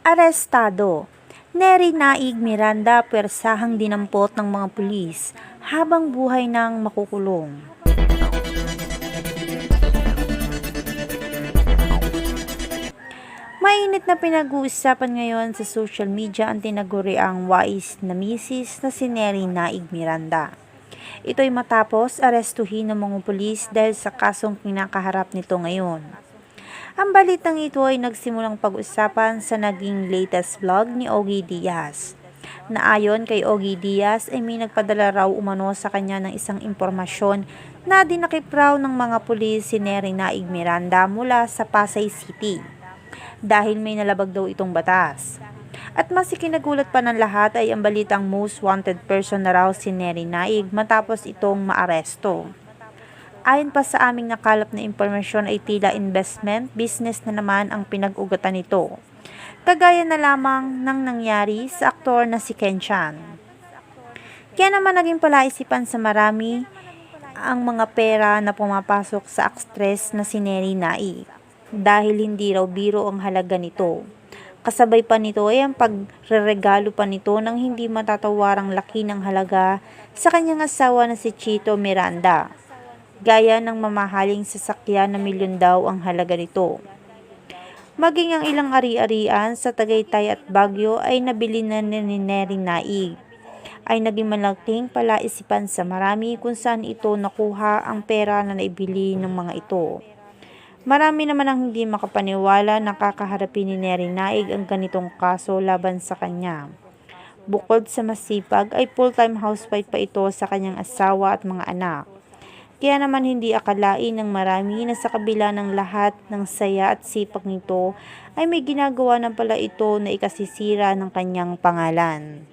Arestado. Neri Naig Miranda pwersahang dinampot ng mga pulis habang buhay ng makukulong. Mainit na pinag-uusapan ngayon sa social media ang tinaguriang wais na misis na si Neri Naig Miranda. Ito'y matapos arestuhin ng mga pulis dahil sa kasong kinakaharap nito ngayon. Ang balitang ito ay nagsimulang pag-usapan sa naging latest vlog ni Ogie Diaz. Na ayon kay Ogie Diaz ay may nagpadala raw umano sa kanya ng isang impormasyon na dinakip raw ng mga pulis si Neri Naig Miranda mula sa Pasay City dahil may nalabag daw itong batas. At mas ikinagulat pa ng lahat ay ang balitang most wanted person na raw si Neri Naig matapos itong maaresto. Ayon pa sa aming nakalap na impormasyon ay tila investment business na naman ang pinag-ugatan nito. Kagaya na lamang ng nangyari sa aktor na si Ken Chan. Kaya naman naging palaisipan sa marami ang mga pera na pumapasok sa actress na si Neri Naig dahil hindi raw biro ang halaga nito. Kasabay pa nito ay ang pagreregalo pa nito ng hindi matatawarang laki ng halaga sa kanyang asawa na si Chito Miranda. Gaya ng mamahaling sasakyan na milyon daw ang halaga nito. Maging ang ilang ari-arian sa Tagaytay at Baguio ay nabili na ni Neri Naig ay naging malaking palaisipan sa marami kung saan ito nakuha ang pera na naibili ng mga ito. Marami naman ang hindi makapaniwala na kakaharapin ni Neri Naig ang ganitong kaso laban sa kanya. Bukod sa masipag ay full-time housewife pa ito sa kanyang asawa at mga anak. Kaya naman hindi akalain ng marami na sa kabila ng lahat ng saya at sipag nito ay may ginagawa na pala ito na ikasisira ng kanyang pangalan.